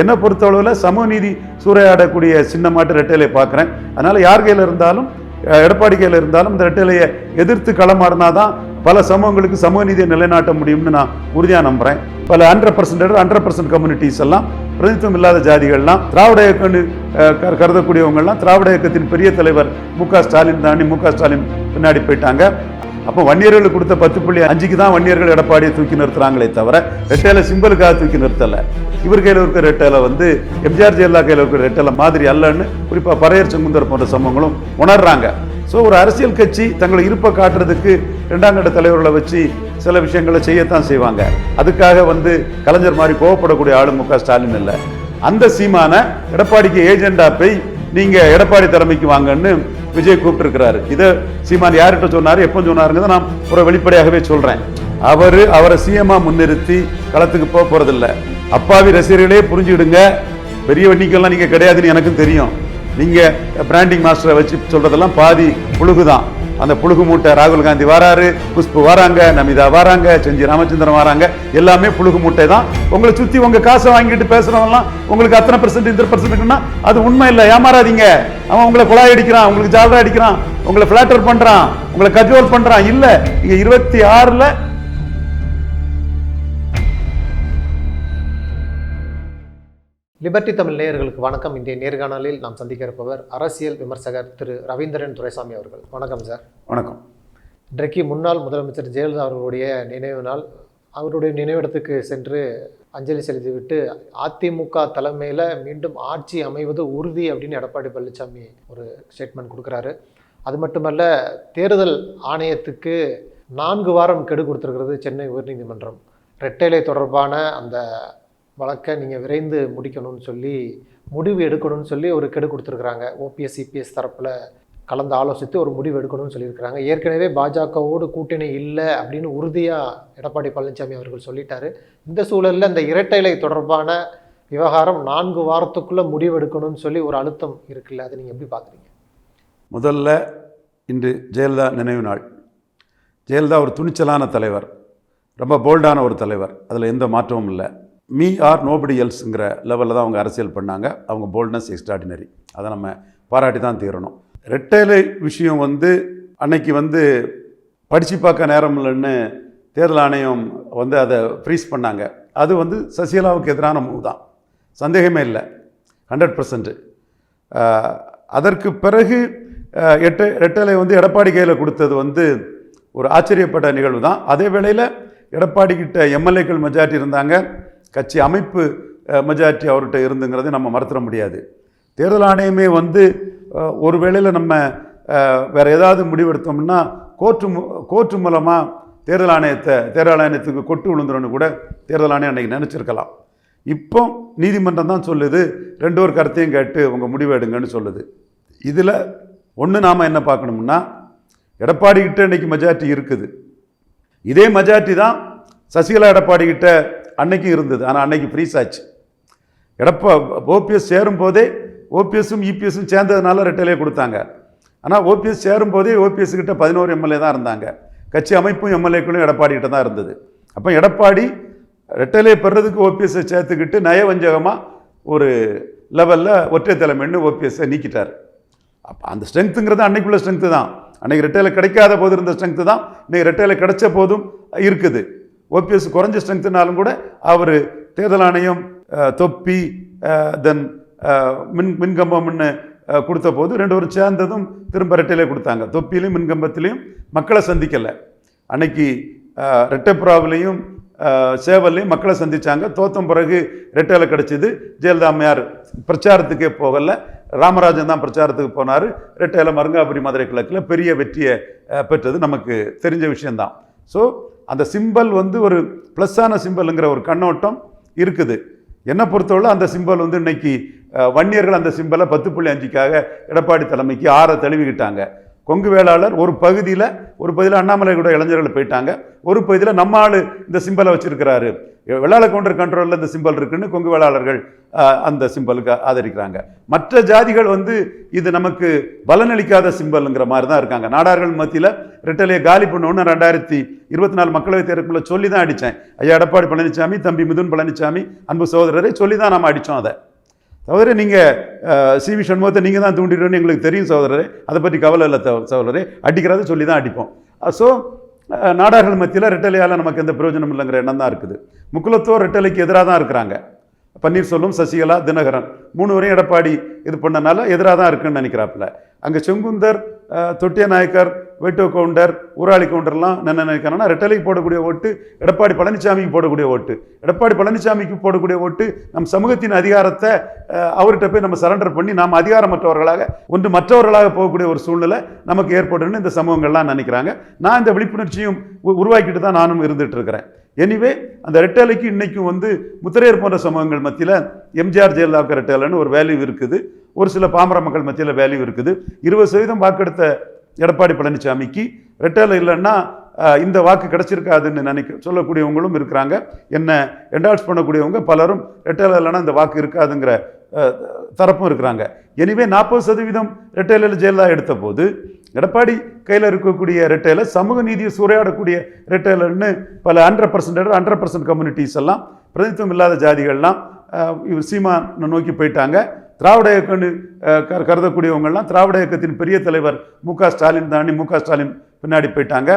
என்னை பொறுத்தளவில் சமூகநீதி சூறையாடக்கூடிய சின்னமாட்டு ரெட்டையிலை பார்க்குறேன். அதனால் யார் கையில் இருந்தாலும் எடப்பாடி கையில் இருந்தாலும் இந்த ரெட்டையிலையை எதிர்த்து களமாடினா தான் பல சமூகங்களுக்கு சமூக நீதியை நிலைநாட்ட முடியும்னு நான் உறுதியாக நம்புகிறேன் பல hundred percent hundred percent communities எல்லாம் பிரதித்துவம் இல்லாத ஜாதிகள்லாம் திராவிட இயக்கம்னு கருதக்கூடியவங்கள்லாம் திராவிட இயக்கத்தின் பெரிய தலைவர் மு க ஸ்டாலின் தாண்டி மு க ஸ்டாலின் பின்னாடி போயிட்டாங்க. அப்போ வன்னியர்களுக்கு கொடுத்த பத்து புள்ளி அஞ்சுக்கு தான் வன்னியர்கள் எடப்பாடியை தூக்கி நிறுத்துறாங்களே தவிர ரெட்டையில சிம்பிளுக்காக தூக்கி நிறுத்தலை. இவர் கையில் இருக்கிற ரெட்டலை வந்து எம்ஜிஆர் ஜெயலலிதா கையில் இருக்கிற ரெட்டலை மாதிரி அல்லன்னு குறிப்பாக பரையர் செங்குந்தர் போன்ற சம்பவங்களும் உணர்றாங்க. ஸோ ஒரு அரசியல் கட்சி தங்களை இருப்பை காட்டுறதுக்கு இரண்டாம் கட்ட தலைவர்களை வச்சு சில விஷயங்களை செய்யத்தான் செய்வாங்க. அதுக்காக வந்து கலைஞர் மாதிரி கோவப்படக்கூடிய ஆளு மு க ஸ்டாலின் இல்லை. அந்த சீமான எடப்பாடிக்கு ஏஜெண்டா போய் நீங்க எடப்பாடி தலைமைக்கு வாங்கன்னு விஜய் கூப்பிட்டுருக்கிறாரு. இதை சீமான் யார்கிட்ட சொன்னாரு எப்போ சொன்னாருங்கிறத நான் ஒரு வெளிப்படையாகவே சொல்றேன். அவர் அவரை சிஎம்மாக முன்னிறுத்தி களத்துக்கு போக போறதில்ல. அப்பாவி ரசிகர்களே புரிஞ்சுக்கிடுங்க. பெரிய வண்டிக்கெல்லாம் நீங்கள் கிடையாதுன்னு எனக்கும் தெரியும். நீங்கள் பிராண்டிங் மாஸ்டரை வச்சு சொல்கிறதெல்லாம் பாதி புழுகு தான் அந்த புழுகு மூட்டை ராகுல் காந்தி வராரு புஷ்பு வராங்க நமிதா வராங்க செஞ்சி ராமச்சந்திரன் வராங்க. எல்லாமே புழுகு மூட்டை தான் உங்களை சுற்றி உங்கள் காசை வாங்கிட்டு பேசுகிறவங்கலாம் உங்களுக்கு அத்தனை பர்சன்ட் இந்த பர்சன்ட்னா அது உண்மை இல்லை. ஏமாறாதீங்க. அவன் உங்களை குழாய் அடிக்கிறான் உங்களுக்கு ஜாலரா அடிக்கிறான் உங்களை ஃப்ளாட்டர் பண்ணுறான் உங்களை கஜோல் பண்ணுறான் இல்லை நீங்கள் இருபத்தி ஆறில் லிபர்டி தமிழ் நேயர்களுக்கு வணக்கம். இன்றைய நேர்காணலில் நாம் சந்திக்க இருப்பவர் அரசியல் விமர்சகர் திரு ரவீந்திரன் துரைசாமி அவர்கள். வணக்கம் சார். வணக்கம். இன்றைக்கு முன்னாள் முதலமைச்சர் ஜெயலலிதா அவர்களுடைய நினைவு நாள். அவருடைய நினைவிடத்துக்கு சென்று அஞ்சலி செலுத்திவிட்டு அதிமுக தலைமையில் மீண்டும் ஆட்சி அமைவது உறுதி அப்படின்னு எடப்பாடி பழனிசாமி ஒரு ஸ்டேட்மெண்ட் கொடுக்குறாரு. அது மட்டுமல்ல தேர்தல் ஆணையத்துக்கு நான்கு வாரம் கெடு கொடுத்துருக்கிறது சென்னை உயர்நீதிமன்றம். ரெட்டைலை தொடர்பான அந்த வழக்கை நீங்கள் விரைந்து முடிக்கணும்னு சொல்லி முடிவு எடுக்கணும்னு சொல்லி ஒரு கெடு கொடுத்துருக்குறாங்க. ஓபிஎஸ் சிபிஎஸ் தரப்பில் கலந்து ஆலோசித்து ஒரு முடிவு எடுக்கணும்னு சொல்லியிருக்கிறாங்க. ஏற்கனவே பாஜகவோடு கூட்டணி இல்லை அப்படின்னு உறுதியாக எடப்பாடி பழனிசாமி அவர்கள் சொல்லிட்டாரு. இந்த சூழலில் இந்த இரட்டைலை தொடர்பான விவகாரம் நான்கு வாரத்துக்குள்ளே முடிவு எடுக்கணும்னு சொல்லி ஒரு அழுத்தம் இருக்குல்ல அதை நீங்கள் எப்படி பார்க்குறீங்க முதல்ல இன்று ஜெயலலிதா நினைவு நாள். ஜெயலலிதா ஒரு துணிச்சலான தலைவர். ரொம்ப போல்டான ஒரு தலைவர். அதில் எந்த மாற்றமும் இல்லை. மீ ஆர் நோபடி எல்ஸுங்கிற லெவலில் தான் அவங்க அரசியல் பண்ணாங்க. அவங்க போல்ட்னஸ் எக்ஸ்ட்ராடினரி அதை நம்ம பாராட்டி தான் தீரணும். ரெட்டைலை விஷயம் வந்து அன்னைக்கு வந்து படித்து பார்க்க நேரம் இல்லைன்னு தேர்தல் ஆணையம் வந்து அதை ஃப்ரீஸ் பண்ணாங்க. அது வந்து சசிகலாவுக்கு எதிரான மூவ் தான். சந்தேகமே இல்லை. ஹண்ட்ரட் பர்சன்ட்டு அதற்கு பிறகு அஹ், எட்ட ரெட்டலை வந்து எடப்பாடி கையில் கொடுத்தது வந்து ஒரு ஆச்சரியப்பட்ட நிகழ்வு தான். அதே வேளையில் எடப்பாடி கிட்ட எம்எல்ஏக்கள் மெஜாரிட்டி இருந்தாங்க. கட்சி அமைப்பு மெஜாரிட்டி அவர்கிட்ட இருந்துங்கிறதை நம்ம மறுத்துட முடியாது. தேர்தல் ஆணையமே வந்து ஒரு வேளையில் நம்ம வேறு வேற ஏதாவது முடிவெடுத்தோம்னா கோர்ட்டு மு- கோர்ட்டு மூலமாக தேர்தல் ஆணையத்தை தேர்தல் ஆணையத்துக்கு கொட்டு விழுந்துருன்னு கூட தேர்தல் ஆணையம் அன்றைக்கி நினச்சிருக்கலாம். இப்போ நீதிமன்றம் தான் சொல்லுது ரெண்டு ஒரு கருத்தையும் கேட்டு உங்கள் முடிவு எடுங்கன்னு சொல்லுது. இதில் ஒன்று நாம் என்ன பார்க்கணும்னா எடப்பாடி கிட்ட இன்றைக்கி மெஜாரிட்டி இருக்குது. இதே மெஜாரிட்டி தான் சசிகலா எடப்பாடி கிட்ட அன்னைக்கும் இருந்தது ஆனால் அன்னைக்கு ஃப்ரீஸ் ஆச்சு. எடப்பா ஓபிஎஸ் சேரும் போதே ஓபிஎஸும் இபிஎஸும் சேர்ந்ததுனால ரெட்டையிலே கொடுத்தாங்க. ஆனால் ஓபிஎஸ் சேரும்போதே ஓபிஎஸ் கிட்ட பதினோரு எம்எல்ஏ தான் இருந்தாங்க. கட்சி அமைப்பும் எம்எல்ஏக்களும் எடப்பாடி கிட்ட தான் இருந்தது. அப்போ எடப்பாடி ரெட்டலை பெறதுக்கு ஓபிஎஸ்ஸை சேர்த்துக்கிட்டு நயவஞ்சகமாக ஒரு லெவலில் ஒற்றை தலைமைன்னு ஓபிஎஸ்ஸை நீக்கிட்டார். அப்போ அந்த ஸ்ட்ரென்த்துங்கிறது அன்னைக்குள்ள ஸ்ட்ரென்த்து தான். அன்னைக்கு ரெட்டையில் கிடைக்காத போது இருந்த ஸ்ட்ரென்த்து தான். இன்றைக்கி ரெட்டையில் கிடைச்ச போதும் இருக்குது. ஓபிஎஸ் குறைஞ்ச ஸ்ட்ரென்த்துனாலும் கூட அவர் தேர்தல் ஆணையம் தொப்பி தென் மின் மின்கம்பம்னு கொடுத்த போது ரெண்டு பேரும் சேர்ந்ததும் திரும்ப ரெட்டையிலே கொடுத்தாங்க. தொப்பிலையும் மின்கம்பத்திலையும் மக்களை சந்திக்கலை. அன்னைக்கு ரெட்டைப்புறாவிலையும் சேவல்லையும் மக்களை சந்திச்சாங்க. தோத்தம் பிறகு ரெட்டையில கிடச்சிது. ஜெயலலிதா அம்மையார் பிரச்சாரத்துக்கே போகல. ராமராஜன் தான் பிரச்சாரத்துக்கு போனார். ரெட்டையில மருங்காபுரி மதுரை கிழக்கில் பெரிய வெற்றியை பெற்றது நமக்கு தெரிஞ்ச விஷயந்தான் ஸோ அந்த சிம்பல் வந்து ஒரு ப்ளஸ்ஸான சிம்பலுங்கிற ஒரு கண்ணோட்டம் இருக்குது. என்னை பொறுத்தவரை அந்த சிம்பல் வந்து இன்னைக்கு வன்னியர்கள் அந்த சிம்பலை பத்து புள்ளி அஞ்சுக்காக எடப்பாடி தலைமைக்கு ஆற தழுவிக்கிட்டாங்க. கொங்கு வேளாளர் ஒரு பகுதியில் ஒரு பகுதியில் அண்ணாமலை கூட இளைஞர்கள் போயிட்டாங்க. ஒரு பகுதியில் நம்ம ஆள் இந்த சிம்பலை வச்சுருக்கிறாரு. வெள்ளாள கவுண்டர் கண்ட்ரோலில் இந்த சிம்பல் இருக்குன்னு கொங்கு வேளாளர்கள் அந்த சிம்பலுக்கு ஆதரிக்கிறாங்க. மற்ற ஜாதிகள் வந்து இது நமக்கு பலனளிக்காத சிம்பல்ங்கிற மாதிரி தான் இருக்காங்க. நாடார்கள் மத்தியில் ரெட்டலையை காலி பண்ணணும்னு ரெண்டாயிரத்தி இருபத்தி நாலு மக்களவைத் தேர்தலுக்குள்ள சொல்லி தான் அடித்தேன் ஐயா எடப்பாடி பழனிசாமி தம்பி மிதுன் பழனிசாமி அன்பு சகோதரரை சொல்லி தான் நம்ம அடித்தோம் அதை. சகோதரே நீங்கள் சி வி சண்முகத்தை நீங்கள் தான் தூண்டிடுன்னு எங்களுக்கு தெரியும் சகோதரரே. அதை பற்றி கவலை இல்லை சோதரே சகோதரரே. அடிக்கிறத சொல்லி தான் அடிப்போம். ஸோ நாடார்கள் மத்தியில் ரெட்டலையால் நமக்கு எந்த பிரயோஜனம் இல்லைங்கிற எண்ணம் தான் இருக்குது. முக்குலத்தோர் ரெட்டலைக்கு எதிராக தான் இருக்கிறாங்க. பன்னீர்செல்வம் சசிகலா தினகரன். மூணு வரையும் எடப்பாடி இது பண்ணனால எதிராக தான் இருக்குன்னு நினைக்கிறாப்புல. அங்கே செங்குந்தர் தொட்டிய நாயக்கர் வேட்டோ கவுண்டர் ஊராளி கவுண்டர்லாம் என்ன நினைக்கிறாங்கன்னா ரெட்டலைக்கு போடக்கூடிய ஓட்டு எடப்பாடி பழனிசாமிக்கு போடக்கூடிய ஓட்டு. எடப்பாடி பழனிசாமிக்கு போடக்கூடிய ஓட்டு நம் சமூகத்தின் அதிகாரத்தை அவர்கிட்ட போய் நம்ம சரண்டர் பண்ணி நாம் அதிகாரமற்றவர்களாக ஒன்று மற்றவர்களாக போகக்கூடிய ஒரு சூழ்நிலை நமக்கு ஏற்படுன்னு இந்த சமூகங்கள்லாம் நினைக்கிறாங்க. நான் இந்த விழிப்புணர்ச்சியும் உ- உருவாக்கிட்டு தான் நானும் இருந்துட்டு இருக்கிறேன் எனிவே அந்த ரெட்டலைக்கு இன்றைக்கும் வந்து முத்திரையர் போன்ற சமூகங்கள் மத்தியில் எம்ஜிஆர் ஜெயலலிதாவுக்கு ரெட்டலைன்னு ஒரு வேல்யூ இருக்குது. ஒரு சில பாமர மக்கள் மத்தியில் வேல்யூ இருக்குது. இருபது சதவீதம் வாக்கெடுத்த எடப்பாடி பழனிசாமிக்கு ரெட்டலை இல்லைன்னா இந்த வாக்கு கிடைச்சிருக்காதுன்னு நினைக்க சொல்லக்கூடியவங்களும் இருக்கிறாங்க. என்ன என்டால்ஸ் பண்ணக்கூடியவங்க பலரும் ரெட்டலை இல்லைன்னா இந்த வாக்கு இருக்காதுங்கிற தரப்பும் இருக்கிறாங்க. எனிவே நாற்பது சதவீதம் ரெட்டையில ஜெயலலிதா எடுத்த போது எடப்பாடி கையில் இருக்கக்கூடிய ரெட்டையில் சமூக நீதியை சூறையாடக்கூடிய ரெட்டைலன்னு பல hundred percent hundred percent communities எல்லாம் பிரதித்துவம் இல்லாத ஜாதிகள்லாம் இவர் சீமான் நோக்கி போயிட்டாங்க. திராவிட இயக்கம்னு கருதக்கூடியவங்கள்லாம் திராவிட இயக்கத்தின் பெரிய தலைவர் மு க ஸ்டாலின் தாண்டி மு க ஸ்டாலின் பின்னாடி போயிட்டாங்க.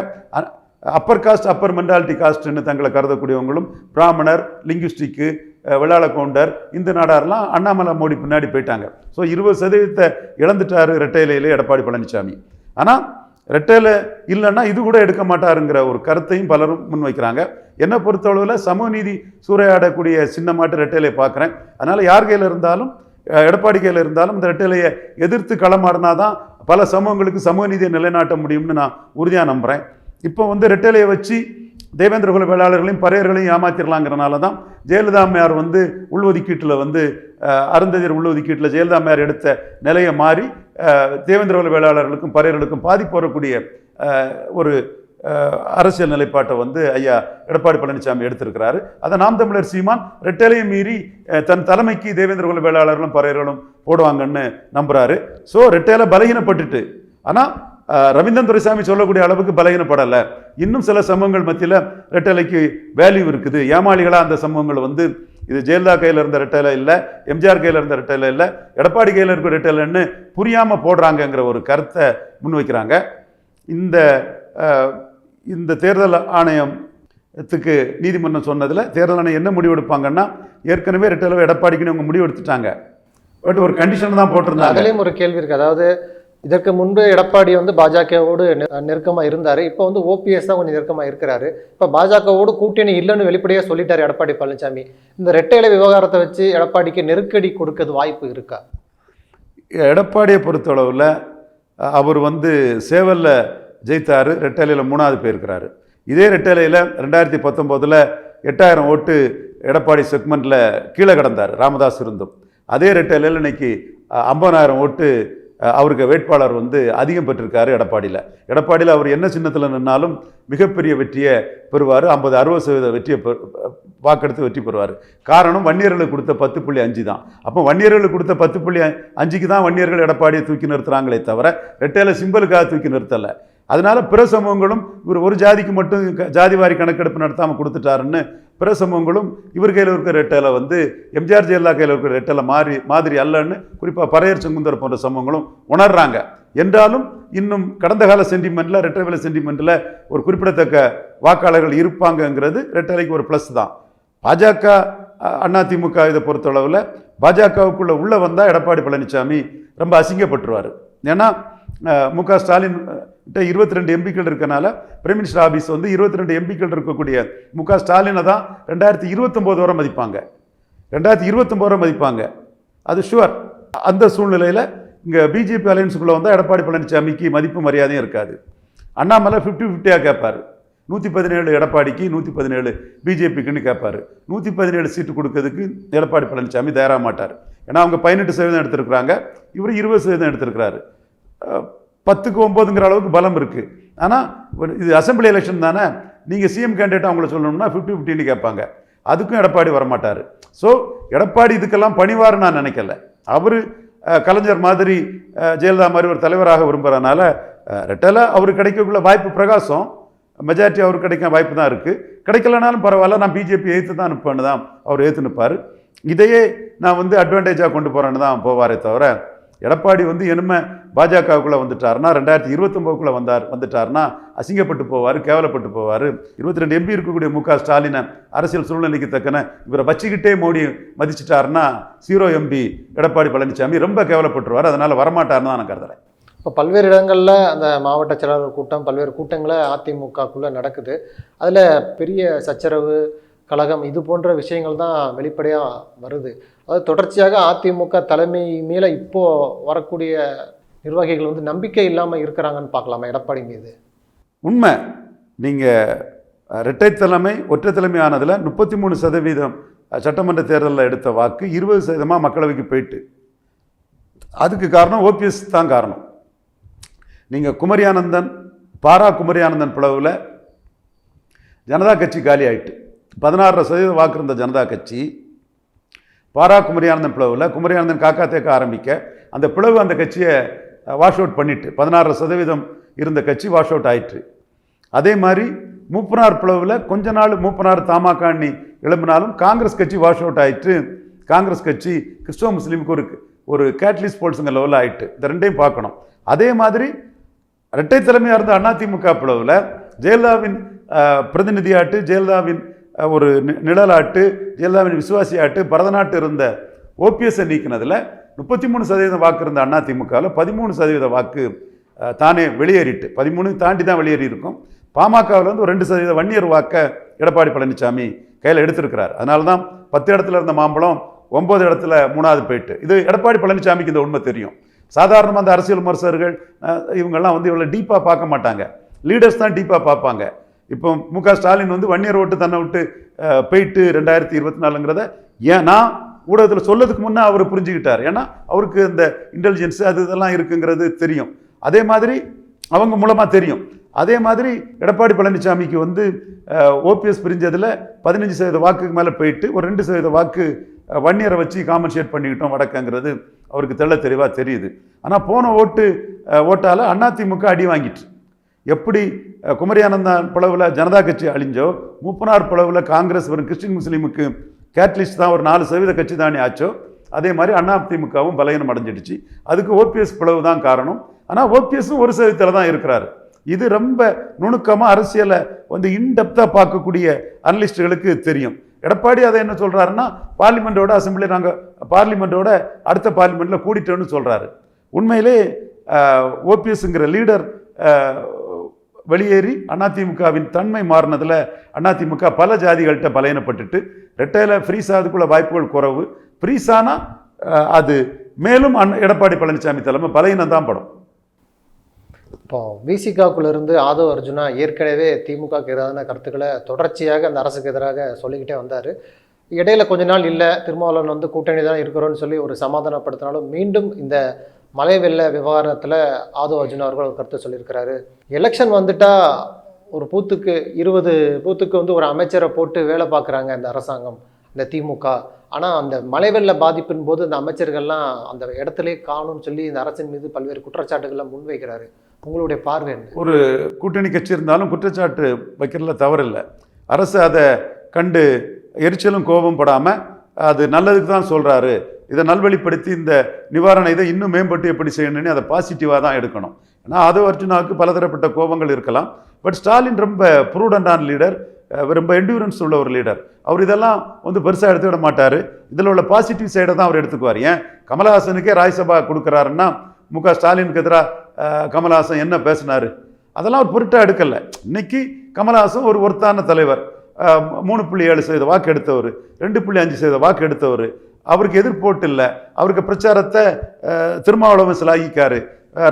அப்பர் காஸ்ட் அப்பர் மென்டாலிட்டி காஸ்ட்னு தங்களை கருதக்கூடியவங்களும் பிராமணர் லிங்குஸ்டிக்கு வெள்ளாள கவுண்டர் இந்த நாடாரெலாம் அண்ணாமலை மோடி பின்னாடி போயிட்டாங்க. ஸோ இருபது சதவீதத்தை இழந்துட்டாரு ரெட்டையிலையிலே எடப்பாடி பழனிசாமி ஆனால் ரெட்டையில் இல்லைன்னா இது கூட எடுக்க மாட்டாருங்கிற ஒரு கருத்தையும் பலரும் முன்வைக்கிறாங்க. என்னை பொறுத்தளவில் சமூக நீதி சூறையாடக்கூடிய சின்னமாட்டு ரெட்டையிலே பார்க்குறேன். அதனால் யார் கையில் இருந்தாலும் எடப்பாடி கையில் இருந்தாலும் இந்த ரெட்டையிலையை எதிர்த்து களமாறினா தான் பல சமூகங்களுக்கு சமூக நீதியை நிலைநாட்ட முடியும்னு நான் உறுதியாக நம்புகிறேன் இப்போ வந்து ரெட்டையிலையை வச்சு தேவேந்திர குல வேளாளர்களையும் பறையர்களையும் ஏமாத்திரலாங்கிறனால தான் ஜெயலலிதா அம்மையார் வந்து உள்ஒதுக்கீட்டில் வந்து அருந்ததியர் உள்ஒதுக்கீட்டில் ஜெயலலிதா அம்மையார் எடுத்த நிலையை மாறி தேவேந்திர குல வேளாளர்களுக்கும் பறையர்களுக்கும் பாதிப்பு வரக்கூடிய ஒரு அரசியல் நிலைப்பாட்டை வந்து ஐயா எடப்பாடி பழனிசாமி எடுத்திருக்கிறாரு. அதை நாம் தமிழர் சீமான் ரெட்டலையும் மீறி தன் தலைமைக்கு தேவேந்திர குல வேளாளர்களும் பறையர்களும் போடுவாங்கன்னு நம்புறாரு. ஸோ ரெட்டையில பலகீனப்பட்டுட்டு. ஆனால் ரவீந்திரன் துரைசாமி சொல்லக்கூடிய அளவுக்கு பலகீனப்படலை. இன்னும் சில சமூகங்கள் மத்தியில் ரெட்டலைக்கு வேல்யூ இருக்குது. ஏமாளிகளாக அந்த சமூகங்கள் வந்து இது ஜெயலலிதா கையில் இருந்த ரெட்டலை இல்லை எம்ஜிஆர் கையில் இருந்த ரெட்டலை இல்லை எடப்பாடி கையில் இருக்கிற ரெட்டலைன்னு புரியாமல் போடுறாங்கங்கிற ஒரு கருத்தை முன்வைக்கிறாங்க. இந்த இந்த தேர்தல் ஆணையத்துக்கு நீதிமன்றம் சொன்னதில் தேர்தல் ஆணையம் என்ன முடிவு எடுப்பாங்கன்னா ஏற்கனவே ரெட்டலை எடப்பாடிக்குன்னு அவங்க முடிவு எடுத்துட்டாங்க. பட் ஒரு கண்டிஷன் தான் போட்டிருந்தாங்க. அதுலேயும் ஒரு கேள்வி இருக்கு. அதாவது இதற்கு முன்பு எடப்பாடி வந்து பாஜகவோடு நெருக்கமா இருந்தாரு. இப்போ வந்து ஓபிஎஸ் தான் கொஞ்சம் நெருக்கமா இருக்கிறாரு. இப்போ பாஜகவோடு கூட்டணி இல்லைன்னு வெளிப்படையா சொல்லிட்டாரு எடப்பாடி பழனிசாமி. இந்த ரெட்டையில விவகாரத்தை வச்சு எடப்பாடிக்கு நெருக்கடி கொடுக்கிறது வாய்ப்பு இருக்கா? எடப்பாடியை பொறுத்தளவில் அவர் வந்து சேவலில் ஜெயித்தார். ரெட்டலையில் மூணாவது போயிருக்கிறாரு இதே ரெட்டலையில் ரெண்டாயிரத்தி பத்தொம்போதில் எட்டாயிரம் ஓட்டு எடப்பாடி செக்மெண்ட்டில் கீழே கிடந்தார் ராமதாஸ் இருந்தும். அதே ரெட்டலையில் இன்னைக்கு ஐம்பதாயிரம் ஓட்டு அவருக்கு வேட்பாளர் வந்து அதிகம் பெற்றிருக்காரு எடப்பாடியில். எடப்பாடியில் அவர் என்ன சின்னத்தில் நின்னாலும் மிகப்பெரிய வெற்றியை பெறுவார். ஐம்பது அறுபது சதவீத வெற்றியை பெறு வாக்கெடுத்து வெற்றி பெறுவார். காரணம் வன்னியர்களுக்கு கொடுத்த பத்து புள்ளி அஞ்சு தான். அப்போ வன்னியர்களுக்கு கொடுத்த பத்து புள்ளி அஞ்சுக்கு தான் வன்னியர்கள் எடப்பாடியை தூக்கி நிறுத்துறாங்களே தவிர ரெட்டையில் சிம்பலுக்காக தூக்கி நிறுத்தலை. அதனால் பிற சமூகங்களும் இவர் ஒரு ஜாதிக்கு மட்டும் ஜாதி ஜாதிவாரி கணக்கெடுப்பு நடத்தாமல் கொடுத்துட்டாருன்னு பிற சமூகங்களும் இவர் கையில் இருக்கிற ரெட்டையில வந்து எம்ஜிஆர் ஜெயலலிதா கையில் இருக்கிற ரெட்டையில மாறி மாதிரி அல்லன்னு குறிப்பாக பறையர் செங்குந்தர் போன்ற சமூகங்களும் உணர்றாங்க. என்றாலும் இன்னும் கடந்த கால சென்டிமெண்ட்டில் ரெட்டைவேல சென்டிமெண்ட்டில் ஒரு குறிப்பிடத்தக்க வாக்காளர்கள் இருப்பாங்கங்கிறது ரெட்டலைக்கு ஒரு ப்ளஸ் தான். பாஜக அண்ணா அதிமுக இதை பொறுத்தளவில் பாஜகவுக்குள்ளே உள்ளே வந்தால் எடப்பாடி பழனிசாமி ரொம்ப அசிங்கப்பட்டுருவார். ஏன்னா மு க ஸ்டாலின் இருபத்தி ரெண்டு எம்பிக்கள் இருக்கனால பிரைம் மினிஸ்டர் ஆஃபீஸ் வந்து இருபத்தி ரெண்டு எம்பிக்கள் இருக்கக்கூடிய மு க ஸ்டாலினை தான் ரெண்டாயிரத்தி இருபத்தொம்போது வரை மதிப்பாங்க. ரெண்டாயிரத்தி இருபத்தொம்போது வரை மதிப்பாங்க. அது ஷுவர் அந்த சூழ்நிலையில் இங்கே பிஜேபி அலையன்ஸுக்குள்ளே வந்தால் எடப்பாடி பழனிசாமிக்கு மதிப்பு மரியாதையும் இருக்காது. அண்ணாமலை ஃபிஃப்டி ஃபிஃப்டியாக கேட்பார் நூற்றி பதினேழு எடப்பாடிக்கு நூற்றி பதினேழு பிஜேபிக்குன்னு கேட்பார் நூற்றி பதினேழு சீட்டு கொடுக்கறதுக்கு எடப்பாடி பழனிசாமி தயாராக மாட்டார். ஏன்னா அவங்க பதினெட்டு சதவீதம் எடுத்திருக்கிறாங்க. இவர் இருபது சதவீதம் எடுத்திருக்கிறாரு. பத்துக்கு ஒம்போதுங்கிற அளவுக்கு பலம் இருக்குது ஆனால் இது அசெம்பிளி எலெக்ஷன் தானே நீங்கள் சிஎம் கேண்டிடேட் அவங்கள சொல்லணும்னா ஃபிஃப்டி ஃபிஃப்டின்னு கேட்பாங்க. அதுக்கும் எடப்பாடி வரமாட்டார். ஸோ எடப்பாடி இதுக்கெல்லாம் பணிவார் நான் நினைக்கல. அவர் கலைஞர் மாதிரி ஜெயலலிதா மாதிரி ஒரு தலைவராக விரும்புகிறனால ரெட்டல அவர் கிடைக்கக்குள்ள வாய்ப்பு பிரகாசம். மெஜாரிட்டி அவர் கிடைக்க வாய்ப்பு தான் இருக்குது கிடைக்கலனாலும் பரவாயில்ல நான் பிஜேபி ஏற்று தான் அனுப்பேன்னு தான் அவர் ஏற்று நிற்பார் இதையே நான் வந்து அட்வான்டேஜாக கொண்டு போகிறேன்னு தான் போவாரே தவிர எடப்பாடி வந்து என்னமே பாஜகவுக்குள்ளே வந்துட்டார்னா ரெண்டாயிரத்தி இருபத்தொம்போதுக்குள்ளே வந்தார் வந்துட்டார்னா அசிங்கப்பட்டு போவார் கேவலப்பட்டு போவார். இருபத்தி ரெண்டு எம்பி இருக்கக்கூடிய மு க ஸ்டாலினை அரசியல் சூழ்நிலைக்கு தக்கன இவரை வச்சுக்கிட்டே மோடி மதிச்சிட்டார்னா சீரோ எம்பி எடப்பாடி பழனிசாமி ரொம்ப கேவலப்பட்டுருவார். அதனால் வரமாட்டார்னு தான் நான் கருதுறேன். இப்போ பல்வேறு இடங்களில் அந்த மாவட்ட செயலாளர் கூட்டம் பல்வேறு கூட்டங்களை அதிமுகக்குள்ளே நடக்குது. அதில் பெரிய சச்சரவு கழகம் இது போன்ற விஷயங்கள் தான் வெளிப்படையாக வருது. அது தொடர்ச்சியாக அதிமுக தலைமை மேலே இப்போது வரக்கூடிய நிர்வாகிகள் வந்து நம்பிக்கை இல்லாமல் இருக்கிறாங்கன்னு பார்க்கலாமா எடப்பாடி மீது? உண்மை. நீங்கள் இரட்டை தலைமை ஒற்றை தலைமை ஆனதில் முப்பத்தி மூணு சதவீதம் சட்டமன்ற தேர்தலில் எடுத்த வாக்கு இருபது சதவீதமாக மக்களவைக்கு போயிட்டு. அதுக்கு காரணம் ஓபிஎஸ் தான் காரணம். நீங்கள் குமரி ஆனந்தன் பாரா குமரி ஆனந்தன் பிளவில் ஜனதா கட்சி காலி ஆயிட்டு. பதினாறு சதவீத வாக்கு இருந்த ஜனதா கட்சி பாரா குமரியானந்தன் பிளவில் குமரியானந்தன் காக்கா தேக்க ஆரம்பிக்க. அந்த பிளவு அந்த கட்சியை வாஷ் அவுட் பண்ணிட்டு பதினாறு சதவீதம் இருந்த கட்சி வாஷ் அவுட் ஆயிற்று. அதே மாதிரி மூப்பனார் பிளவில் கொஞ்ச நாள் மூப்பனார் தாமாக்காணி எழும்பினாலும் காங்கிரஸ் கட்சி வாஷ் அவுட் ஆயிற்று. காங்கிரஸ் கட்சி கிறிஸ்தவ முஸ்லீமுக்கு ஒரு ஒரு கேட்லிஸ் போல்ஸுங்க லெவலில் ஆயிட்டு. இந்த ரெண்டையும் பார்க்கணும். அதே மாதிரி இரட்டை தலைமையாக இருந்த அதிமுக பிளவில் ஜெயலலிதாவின் பிரதிநிதியாட்டு ஜெயலலிதாவின் ஒரு நி- நிழலாட்டு ஜெயலலிதாவின் விசுவாசியாட்டு பரதநாட்டு இருந்த ஓபிஎஸ்ஸை நீக்கினதில் முப்பத்தி மூணு சதவீதம் வாக்கு இருந்த அண்ணா திமுகவில் பதிமூணு சதவீத வாக்கு தானே வெளியேறிட்டு பதிமூணு தாண்டி தான் வெளியேறி இருக்கும். பாமகவில் வந்து ஒரு ரெண்டு சதவீத வன்னியர் வாக்கை எடப்பாடி பழனிசாமி கையில் எடுத்திருக்கிறார். அதனால தான் பத்து இடத்துல இருந்த மாம்பழம் ஒம்பது இடத்துல மூணாவது போயிட்டு. இது எடப்பாடி பழனிசாமிக்கு இந்த உண்மை தெரியும். சாதாரணமாக அந்த அரசியல் விமர்சகர்கள் இவங்கெல்லாம் வந்து இவ்வளோ டீப்பாக பார்க்க மாட்டாங்க. லீடர்ஸ் தான் டீப்பாக பார்ப்பாங்க. இப்போ மு க ஸ்டாலின் வந்து வன்னியர் ஓட்டு தன்னை விட்டு போயிட்டு ரெண்டாயிரத்தி இருபத்தி நாலுங்கிறத ஏன்னா ஊடகத்தில் சொல்லதுக்கு முன்னே அவர் புரிஞ்சுக்கிட்டார். ஏன்னா அவருக்கு இந்த இன்டெலிஜென்ஸ் அது இதெல்லாம் இருக்குங்கிறது தெரியும். அதே மாதிரி அவங்க மூலமாக தெரியும். அதே மாதிரி எடப்பாடி பழனிசாமிக்கு வந்து ஓபிஎஸ் பிரிஞ்சதில் பதினஞ்சு சதவீத வாக்குக்கு மேலே போயிட்டு ஒரு ரெண்டு சதவீத வாக்கு வன்னியரை வச்சு காம்பன்சேட் பண்ணிக்கிட்டோம் வடக்கங்கிறது அவருக்கு தெள்ள தெளிவாக தெரியுது. ஆனால் போன ஓட்டு ஓட்டால் அதிமுக அடி வாங்கிட்டு. எப்படி குமரியானந்தான் பிளவில் ஜனதா கட்சி அழிஞ்சோ மூப்பனார் பிளவில் காங்கிரஸ் வரும் கிறிஸ்டின் முஸ்லீமுக்கு கேட்லிஸ்ட் தான் ஒரு நாலு சதவீத கட்சி தானே ஆச்சோ அதே மாதிரி அதிமுகவும் பலகீனம் அடைஞ்சிடுச்சு. அதுக்கு ஓபிஎஸ் பிளவு தான் காரணம். ஆனால் ஓபிஎஸும் ஒரு சதவீதத்தில் தான் இருக்கிறார். இது ரொம்ப நுணுக்கமாக அரசியலை வந்து இன்டெப்த்தாக பார்க்கக்கூடிய அனலிஸ்ட்டுகளுக்கு தெரியும். எடப்பாடி அதை என்ன சொல்கிறாருன்னா பார்லிமெண்ட்டோட அசம்பிளி நாங்கள் பார்லிமெண்ட்டோட அடுத்த பார்லிமெண்ட்டில் கூடிட்டோன்னு சொல்கிறாரு உண்மையிலே ஓபிஎஸ்ங்கிற லீடர் வெளியேறி அதிமுகவின் தன்மை மாறினதில் அதிமுக பல ஜாதிகள்கிட்ட பலையனப்பட்டுட்டு ரெட்டையில் ஃப்ரீஸ் ஆகிறதுக்குள்ள வாய்ப்புகள் குறவு. ஃப்ரீஸ் அது. மேலும் அன் எடப்பாடி பழனிசாமி தலைமை பலையினம் தான் படம். இப்போ விசிகாக்குள்ளேருந்து ஆதவ் அர்ஜுனா ஏற்கனவே திமுகக்கு எதிரான கருத்துக்களை தொடர்ச்சியாக அந்த அரசுக்கு எதிராக சொல்லிக்கிட்டே வந்தார். இடையில கொஞ்ச நாள் இல்லை திருமாவளவன் வந்து கூட்டணி தான் இருக்கிறோன்னு சொல்லி ஒரு சமாதானப்படுத்தினாலும் மீண்டும் இந்த மழை வெள்ள விவகாரத்தில் ஆதவ் அர்ஜுன் அவர்கள் ஒரு கருத்து சொல்லியிருக்கிறாரு. எலெக்ஷன் வந்துட்டால் ஒரு பூத்துக்கு இருபது பூத்துக்கு வந்து ஒரு அமைச்சரை போட்டு வேலை பார்க்குறாங்க இந்த அரசாங்கம் இந்த திமுக. ஆனால் அந்த மழை வெள்ள பாதிப்பின் போது அந்த அமைச்சர்கள்லாம் அந்த இடத்திலே காணும்னு சொல்லி இந்த அரசின் மீது பல்வேறு குற்றச்சாட்டுகளை முன்வைக்கிறாரு. உங்களுடைய பார்வை என்ன? ஒரு கூட்டணி கட்சி இருந்தாலும் குற்றச்சாட்டு வைக்கிறதுல தவறில்லை. அரசு அதை கண்டு எரிச்சலும் கோபம் படாமல் அது நல்லதுக்கு தான் சொல்கிறாரு இதை நல்வழிப்படுத்தி இந்த நிவாரண இதை இன்னும் மேம்பட்டு எப்படி செய்யணும்னு அதை பாசிட்டிவாக தான் எடுக்கணும். ஏன்னா ஆதவ அர்ஜுனாவுக்கு பலதரப்பட்ட கோபங்கள் இருக்கலாம். பட் ஸ்டாலின் ரொம்ப ப்ரூடண்டான லீடர் ரொம்ப என்டூரன்ஸ் உள்ள ஒரு லீடர் அவர் இதெல்லாம் வந்து பெருசாக எடுத்துக்கிட மாட்டார். இதில் உள்ள பாசிட்டிவ் சைடை தான் அவர் எடுத்துக்குவார். ஏன்? கமலஹாசனுக்கே ராஜ்யசபா கொடுக்குறாருன்னா மு க ஸ்டாலினுக்கு எதிராக கமலஹாசன் என்ன பேசினார்? அதெல்லாம் ஒரு பொருட்டாக எடுக்கல. இன்னைக்கு கமலஹாசன் ஒரு ஒருத்தான தலைவர். மூணு புள்ளி ஏழு சதவீத வாக்கு எடுத்தவர். ரெண்டு புள்ளி அஞ்சு சதவீத வாக்கு எடுத்தவர். அவருக்கு எதிர்ப்போட்டு இல்லை. அவருக்கு பிரச்சாரத்தை திருமாவளவன் சிலாகிக்காரு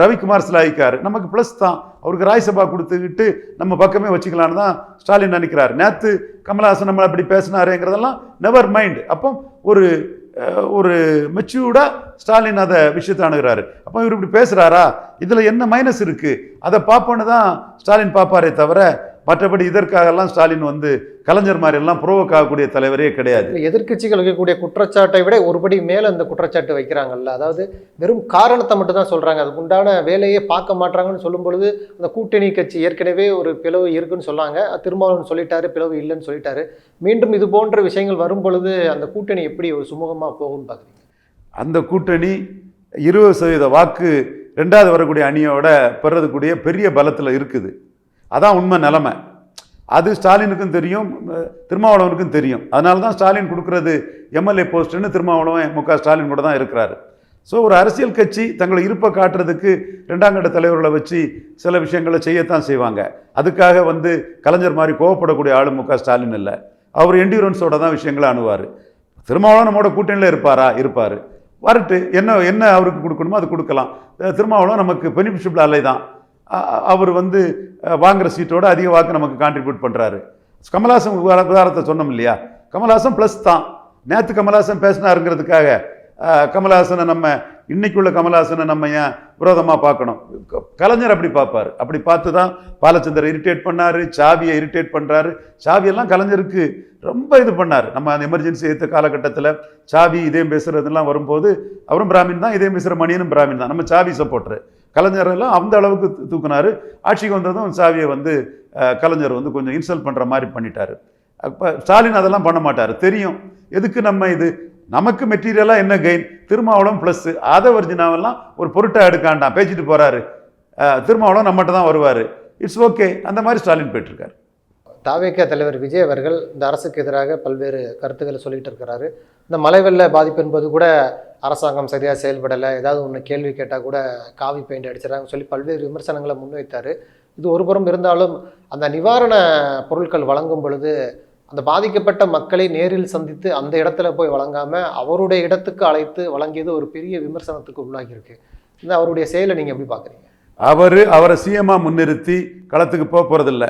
ரவிக்குமார் சிலாகிக்காரு. நமக்கு ப்ளஸ் தான். அவருக்கு ராஜ்சபா கொடுத்துக்கிட்டு நம்ம பக்கமே வச்சுக்கலான்னு தான் ஸ்டாலின் நினைக்கிறார். நேற்று கமலஹாசன் நம்மளை அப்படி பேசினாருங்கிறதெல்லாம் நெவர் மைண்ட் அப்போ ஒரு ஒரு மெச்சூர்டாக ஸ்டாலின் அதை விஷயத்தை அணுகிறாரு. அப்போ இவர் இப்படி பேசுகிறாரா இதில் என்ன மைனஸ் இருக்குது அதை பார்ப்போன்னு தான் ஸ்டாலின் பார்ப்பாரே தவிர மற்றபடி இதற்காகலாம் ஸ்டாலின் வந்து கலைஞர் மாதிரி எல்லாம் ப்ரோவோக் ஆகக்கூடிய தலைவரே கிடையாது. இல்ல, எதிர்க்கட்சிகள் வைக்கக்கூடிய குற்றச்சாட்டை விட ஒருபடி மேல இந்த குற்றச்சாட்டு வைக்கிறாங்கல்ல. அதாவது வெறும் காரணத்தை மட்டும் தான் சொல்றாங்க. அதுக்கு உண்டான வேலையே பார்க்க மாட்டாங்கன்னு சொல்லும் பொழுது அந்த கூட்டணி கட்சி ஏற்கனவே ஒரு பிளவு இருக்குன்னு சொன்னாங்க. திருமாவளவன் சொல்லிட்டாரு பிளவு இல்லைன்னு சொல்லிட்டாரு. மீண்டும் இது போன்ற விஷயங்கள் வரும் பொழுது அந்த கூட்டணி எப்படி ஒரு சுமூகமா போகும்னு பாக்குறீங்க அந்த கூட்டணி இருபது சதவீத வாக்கு ரெண்டாவது வரக்கூடிய அணியோட பெறதுக்கூடிய பெரிய பலத்தில் இருக்குது. அதான் உண்மை நிலைமை. அது ஸ்டாலினுக்கும் தெரியும் திருமாவளவனுக்கும் தெரியும். அதனால தான் ஸ்டாலின் கொடுக்குறது எம்எல்ஏ போஸ்ட்டுன்னு திருமாவளவன் மு க ஸ்டாலின் கூட தான் இருக்கிறாரு. ஸோ ஒரு அரசியல் கட்சி தங்களை இருப்பை காட்டுறதுக்கு ரெண்டாம் கட்ட தலைவர்களை வச்சு சில விஷயங்களை செய்யத்தான் செய்வாங்க. அதுக்காக வந்து கலைஞர் மாதிரி கோவப்படக்கூடிய ஆளு மு க ஸ்டாலின் இல்லை. அவர் என்டியூரன்ஸோட தான் விஷயங்களை அணுவார். திருமாவளவன் நம்மோட கூட்டணியில் இருப்பாரா? இருப்பார். வரட்டு என்ன என்ன அவருக்கு கொடுக்கணுமோ அது கொடுக்கலாம். திருமாவளவன் நமக்கு பெனிஃபிஷியபிள் அலை தான். அவர் வந்து வாங்குகிற வாங்குற சீட்டோட அதிக வாக்கு நமக்கு கான்ட்ரிபியூட் பண்ணுறாரு கமல்ஹாசன் உதாரணத்தை சொன்னோம் இல்லையா? கமல்ஹாசன் ப்ளஸ் தான். நேற்று கமல்ஹாசன் பேசினாருங்கிறதுக்காக கமல்ஹாசனை நம்ம இன்னைக்குள்ள கமல்ஹாசனை நம்ம ஏன் விரோதமாக பார்க்கணும்? கலைஞர் அப்படி பார்ப்பார். அப்படி பார்த்து தான் பாலச்சந்தர் இரிட்டேட் பண்ணார் சாவியை இரிட்டேட் பண்ணுறாரு சாவியெல்லாம் கலைஞருக்கு ரொம்ப இது பண்ணார். நம்ம அந்த எமர்ஜென்சி ஏற்ற காலகட்டத்தில் சாவி இதயம் பேசுகிறதெல்லாம் வரும்போது அவரும் பிராமின் தான் இதயம் பேசுகிற மணியனும் பிராமின் தான். நம்ம சாவி சப்போர்ட்ரு கலைஞர் எல்லாம் அந்த அளவுக்கு தூக்குனாரு. ஆட்சிக்கு வந்ததும் சாவியை வந்து கலைஞர் வந்து கொஞ்சம் இன்சல்ட் பண்ணுற மாதிரி பண்ணிட்டாரு. அப்போ ஸ்டாலின் அதெல்லாம் பண்ண மாட்டார். தெரியும். எதுக்கு நம்ம இது? நமக்கு மெட்டீரியலாக என்ன கெயின் திருமாவளம் ப்ளஸ் ஆதவர்ஜினாவெல்லாம் ஒரு பொருட்டாக எடுக்காண்டாம். பேசிட்டு போகிறாரு திருமாவளம் நம்மகிட்ட தான் வருவார். இட்ஸ் ஓகே அந்த மாதிரி ஸ்டாலின் போயிட்டுருக்காரு தாவேக தலைவர் விஜய் அவர்கள் இந்த அரசுக்கு எதிராக பல்வேறு கருத்துக்களை சொல்லிட்டு இருக்கிறாரு. இந்த மழை வெள்ள பாதிப்பு என்பது கூட அரசாங்கம் சரியாக செயல்படலை. ஏதாவது ஒன்று கேள்வி கேட்டால் கூட காவி பெயிண்ட் அடிச்சிடறாங்க சொல்லி பல்வேறு விமர்சனங்களை முன்வைத்தார். இது ஒருபுறம் இருந்தாலும் அந்த நிவாரண பொருட்கள் வழங்கும் பொழுது அந்த பாதிக்கப்பட்ட மக்களை நேரில் சந்தித்து அந்த இடத்துல போய் வழங்காமல் அவருடைய இடத்துக்கு அழைத்து வழங்கியது ஒரு பெரிய விமர்சனத்துக்கு உள்ளாகியிருக்கு. இந்த அவருடைய செயலை நீங்கள் எப்படி பார்க்குறீங்க அவர் அவரை சிஎம்மாக முன்னிறுத்தி களத்துக்கு போக போகிறதில்ல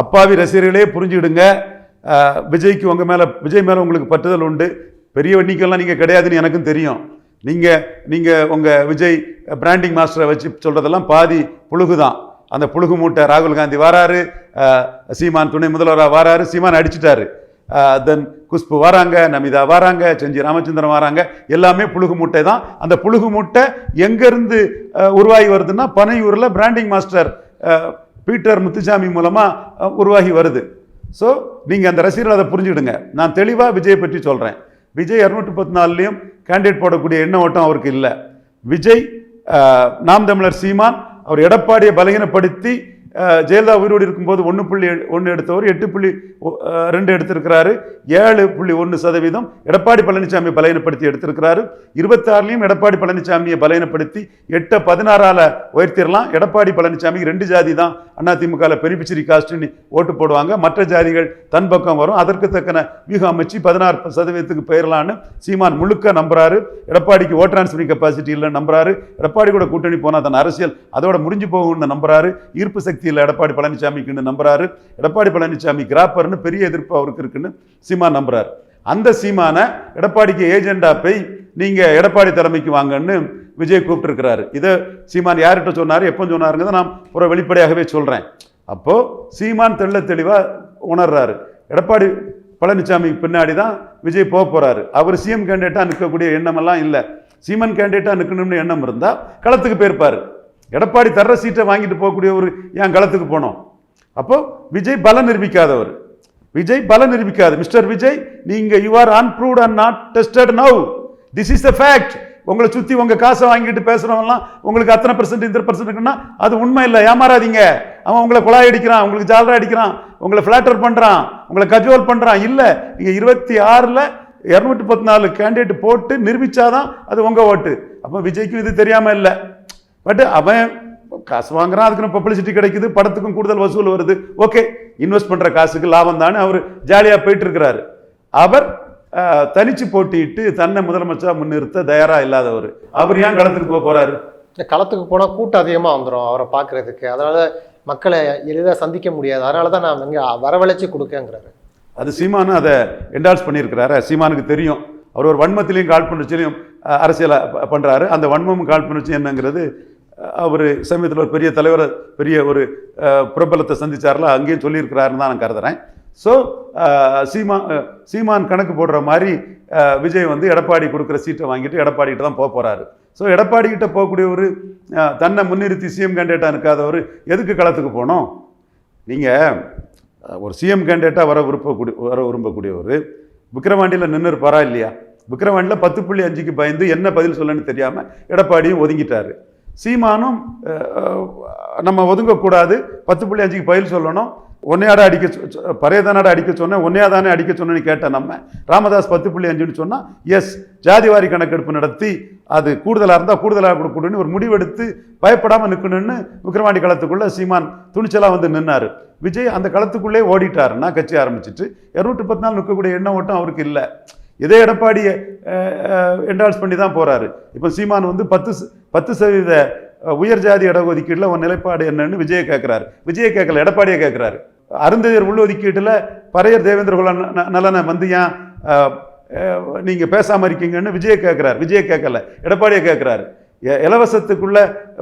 அப்பாவி ரசிகர்களே புரிஞ்சுக்கிடுங்க. விஜய்க்கு உங்கள் மேலே விஜய் மேலே உங்களுக்கு பற்றுதல் உண்டு. பெரிய வண்டிக்கெல்லாம் நீங்கள் கிடையாதுன்னு எனக்கும் தெரியும். நீங்கள் நீங்கள் உங்கள் விஜய் பிராண்டிங் மாஸ்டரை வச்சு சொல்கிறதெல்லாம் பாதி புழுகு தான் அந்த புழுகு மூட்டை ராகுல் காந்தி வராரு சீமான் துணை முதல்வராக வராரு சீமான் அடிச்சிட்டாரு. தென் குஷ்பு வராங்க நமிதா வராங்க செஞ்சி ராமச்சந்திரன் வராங்க. எல்லாமே புழுகு மூட்டை தான் அந்த புழுகு மூட்டை எங்கேருந்து உருவாகி வருதுன்னா பனையூரில் பிராண்டிங் மாஸ்டர் பீட்டர் முத்துசாமி மூலமாக உருவாகி வருது. ஸோ நீங்கள் அந்த ரசிகர்கள் அதை புரிஞ்சுக்கிடுங்க. நான் தெளிவாக விஜயை பற்றி சொல்கிறேன் விஜய் இரநூற்றி பத்து நாலுலேயும் கேண்டிடேட் போடக்கூடிய எண்ண ஓட்டம் அவருக்கு இல்லை. விஜய் நாம் தமிழர் சீமான் அவர் எடப்பாடியை பலகீனப்படுத்தி ஜெயலலிதா உயிரோடு இருக்கும்போது ஒன்று புள்ளி ஒன்று எடுத்தவர் எட்டு புள்ளி ரெண்டு எடுத்திருக்கிறாரு. ஏழு புள்ளி ஒன்று சதவீதம் எடப்பாடி பழனிசாமி பலகீனப்படுத்தி எடுத்திருக்கிறாரு. இருபத்தாறுலையும் எடப்பாடி பழனிசாமியை பலகீனப்படுத்தி எட்டை பதினாறால் உயர்த்திடலாம். எடப்பாடி பழனிசாமிக்கு ரெண்டு ஜாதி தான். அதிமுகவில் பெனிஃபிஷரி காஸ்ட்னு ஓட்டு போடுவாங்க. மற்ற ஜாதிகள் தன் பக்கம் வரும். அதற்கு தக்கன வியூகம் அமைச்சு பதினாறு சதவீதத்துக்கு போயிடலான்னு சீமான் முழுக்க நம்புறாரு. எடப்பாடிக்கு ஓட் டிரான்ஸ்ஃபரிங் கெப்பாசிட்டி இல்லைன்னு நம்புறாரு. எடப்பாடி கூட கூட்டணி போனால் தன் அரசியல் அதோட முடிஞ்சு போகும்னு நம்புறாரு. ஈர்ப்பு சக்தி இல்லை எடப்பாடி பழனிசாமிக்குன்னு நம்புறாரு. எடப்பாடி பழனிசாமி கிராப்பர்னு பெரிய எதிர்ப்பு அவருக்கு இருக்குன்னு சீமா நம்புறாரு. அந்த சீமானை எடப்பாடிக்கு ஏஜெண்டா போய் நீங்க எடப்பாடி தலைமைக்கு வாங்கன்னு விஜய் கூப்பிட்டுருக்கிறாரு. இதை சீமான் யார்கிட்ட சொன்னாரு எப்போ சொன்னாருங்கிறத நான் ஒரு வெளிப்படையாகவே சொல்றேன். அப்போ சீமான் தெள்ள தெளிவா உணர்றாரு. எடப்பாடி பழனிசாமி பின்னாடி தான் விஜய் போக போறாரு. அவர் சிஎம் கேண்டிடேட்டாக நிற்கக்கூடிய எண்ணமெல்லாம் இல்லை. சீமான் கேண்டிடேட்டாக நிற்கணும்னு எண்ணம் இருந்தால் களத்துக்கு போயிருப்பாரு. எடப்பாடி தர்ற சீட்டை வாங்கிட்டு போகக்கூடியவர் என் களத்துக்கு போனோம். அப்போ விஜய் பலம் நிரூபிக்காதவர். விஜய் பலம் நிரூபிக்காது. மிஸ்டர் விஜய் நீங்க you are unproved and not tested now this is the fact உங்களை சுற்றி உங்கள் காசை வாங்கிட்டு பேசுகிறவங்களாம் உங்களுக்கு அத்தனை பர்சன்ட் இந்த பர்சன்ட் இருக்குன்னா அது உண்மை இல்லை. ஏமாறாதீங்க. அவன் உங்களை குழாய் அடிக்கிறான் உங்களுக்கு ஜாலரா அடிக்கிறான் உங்களை ஃபிளாட்டர் பண்ணுறான் உங்களை கஜுவல் பண்ணுறான் இல்லை நீங்கள் இருபத்தி ஆறில் இரநூத்தி பத்து நாலு கேண்டிடேட் போட்டு நிரூபித்தாதான் அது உங்கள் ஓட்டு. அப்போ விஜய்க்கும் இது தெரியாமல் இல்லை. பட் அவன் காசு வாங்குறான் அதுக்கு பப்ளிசிட்டி கிடைக்குது படத்துக்கும் கூடுதல் வசூல் வருது. ஓகே இன்வெஸ்ட் பண்ற காசுக்கு லாபம் தானே அவர் ஜாலியா போயிட்டு இருக்கிறாரு. அவர் தனிச்சு போட்டியிட்டு தன்னை முதலமைச்சரா முன்னிறுத்த தயாரா இல்லாதவர். அவர் ஏன் களத்துக்கு போக போறாரு? இந்த களத்துக்கு போனால் கூட்டம் அதிகமாக வந்துடும் அவரை பார்க்கறதுக்கு. அதனால மக்களை எளிதாக சந்திக்க முடியாது. அதனால தான் நான் இங்கே வரவழைச்சி கொடுக்கங்கிறாரு. அது சீமானு அதை என்டால்ஸ் பண்ணியிருக்கிறாரு. சீமானுக்கு தெரியும். அவர் ஒரு வன்மத்திலையும் காழ்ப்புணர்ச்சியிலையும் அரசியலை ப- பண்றாரு. அந்த வன்மமும் காழ்ப்புணர்ச்சி என்னங்கிறது அவர் சமீபத்தில் ஒரு பெரிய தலைவர் பெரிய ஒரு பிரபலத்தை சந்தித்தார்ல அங்கேயும் சொல்லியிருக்கிறாருன்னு தான் நான் கருதுறேன். ஸோ சீமா சீமான் கணக்கு போடுற மாதிரி விஜய் வந்து எடப்பாடி கொடுக்குற சீட்டை வாங்கிட்டு எடப்பாடிகிட்ட தான் போக போகிறாரு ஸோ எடப்பாடிக்கிட்ட போகக்கூடிய ஒரு தன்னை முன்னிறுத்தி சிஎம் கேண்டிடேட்டாக இருக்காதவர் எதுக்கு களத்துக்கு போகணும்? நீங்கள் ஒரு சிஎம் கேண்டிடேட்டாக வர விருப்பக்கூடிய வர விரும்பக்கூடியவர் விக்ரவாண்டியில் நின்று இருப்பாரா இல்லையா? விக்ரவாண்டியில் பத்து புள்ளி அஞ்சுக்கு பயந்து என்ன பதில் சொல்லணும்னு தெரியாமல் எடப்பாடியும் ஒதுங்கிட்டார். சீமானும் நம்ம ஒதுங்கக்கூடாது. பத்து புள்ளி அஞ்சுக்கு பயில் சொல்லணும். ஒன்னையாட அடிக்க சொ- பரையதானாட அடிக்க சொன்னேன் ஒன்னையா தானே அடிக்க சொன்னேன்னு கேட்டேன் நம்ம. ராமதாஸ் பத்து புள்ளி அஞ்சுன்னு சொன்னால் எஸ் ஜாதிவாரி கணக்கெடுப்பு நடத்தி அது கூடுதலாக இருந்தால் கூடுதலாக கொடுக்கணும்னு ஒரு முடிவெடுத்து பயப்படாமல் நிற்கணும்னு விக்ரவாண்டி களத்துக்குள்ளே சீமான் துணிச்சலாக வந்து நின்னார். விஜய் அந்த களத்துக்குள்ளே ஓடிட்டாருன்னா கட்சி ஆரம்பிச்சிட்டு இரநூற்றி பத்து நாள் நிற்கக்கூடிய எண்ண ஓட்டம் அவருக்கு இல்லை. இதே எடப்பாடி என்டால்ஸ் பண்ணி தான் போகிறாரு இப்போ சீமான் வந்து பத்து பத்து சதவீத உயர் ஜாதி இடஒதுக்கீட்டில் உன் நிலைப்பாடு என்னன்னு விஜயை கேட்குறாரு விஜயை கேட்கல எடப்பாடியை கேட்குறாரு அருந்ததியர் உள்ஒதுக்கீட்டில் பறையர் தேவேந்திர குல நலனை வந்து ஏன் நீங்கள் பேசாமல் இருக்கீங்கன்னு விஜயை கேட்குறாரு விஜயை கேட்கல எடப்பாடியை கேட்குறாரு இலவசத்துக்குள்ள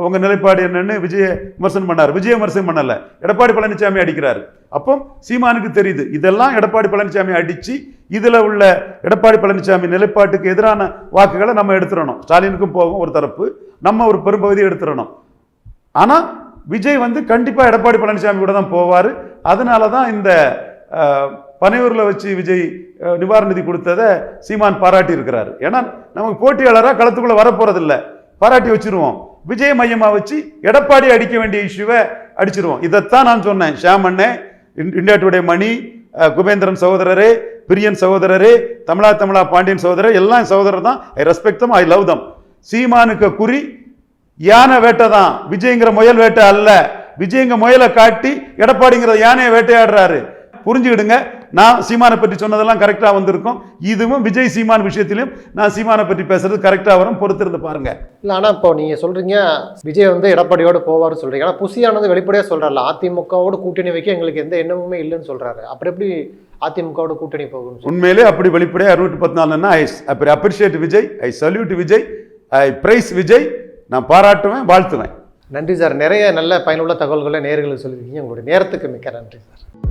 உங்க நிலைப்பாடு என்னன்னு விஜய விமர்சனம் பண்ணார். விஜய விமர்சனம் பண்ணல. எடப்பாடி பழனிசாமி அடிக்கிறாரு. அப்போ சீமானுக்கு தெரியுது. இதெல்லாம் எடப்பாடி பழனிசாமி அடிச்சு இதுல உள்ள எடப்பாடி பழனிசாமி நிலைப்பாட்டுக்கு எதிரான வாக்குகளை நம்ம எடுத்துடணும். ஸ்டாலினுக்கும் போகும் ஒரு தரப்பு. நம்ம ஒரு பெரும்பகுதியை எடுத்துடணும். ஆனா விஜய் வந்து கண்டிப்பா எடப்பாடி பழனிசாமி கூட தான் போவார். அதனால தான் இந்த பனையூரில் வச்சு விஜய் நிவாரண நிதி கொடுத்ததை சீமான் பாராட்டி இருக்கிறாரு ஏன்னா நமக்கு போட்டியாளராக களத்துக்குள்ளே வரப்போறதில்ல. பாராட்டி வச்சிருவோம். விஜய் மையமா வச்சு எடப்பாடி அடிக்க வேண்டிய இஷ்யூவை அடிச்சிருவோம். இதைத்தான் நான் சொன்னேன். ஷியாம் இன்- இந்தியா டுடே மணி குபேந்திரன் சகோதரரே பிரியன் சகோதரரே தமிழா தமிழா பாண்டியன் சகோதரர் எல்லாம் சகோதரர் தான். I respect them I love தம் சீமானுக்கு குறி யானை வேட்டை தான். விஜய்ங்கிற முயல் வேட்டை அல்ல. விஜய்ங்க முயலை காட்டி எடப்பாடிங்கிற யானையை வேட்டையாடுறாரு. புரிஞ்சுக்கிடுங்க. நான் சீமானை பற்றி சொன்னதெல்லாம் கரெக்டாக வந்திருக்கும். இதுவும் விஜய் சீமான் விஷயத்திலும் நான் சீமானை பற்றி பேசுறது கரெக்டாக வரும். பொறுத்திருந்து பாருங்க. இல்லை ஆனால் இப்போ நீங்கள் சொல்கிறீங்க விஜய் வந்து எடப்பாடியோட போவார்னு சொல்கிறீங்க ஆனால் புசியானது வெளிப்படையாக சொல்கிறாருல அதிமுகவோட கூட்டணி வைக்க எங்களுக்கு எந்த எண்ணமுமே இல்லைன்னு சொல்கிறாரு அப்புறம் எப்படி அதிமுகவோட கூட்டணி போகும் உண்மையிலே அப்படி வெளிப்படையாக அறுநூற்றி பத்து நாலுன்னா ஐ அப்படி appreciate Vijay I salute Vijay I praise Vijay. நான் பாராட்டுவேன் வாழ்த்துவேன். நன்றி சார். நிறைய நல்ல பயனுள்ள தகவல்களை நேர்களுக்கு சொல்லியிருக்கீங்க. உங்களுடைய நேரத்துக்கு மிக்க நன்றி சார்.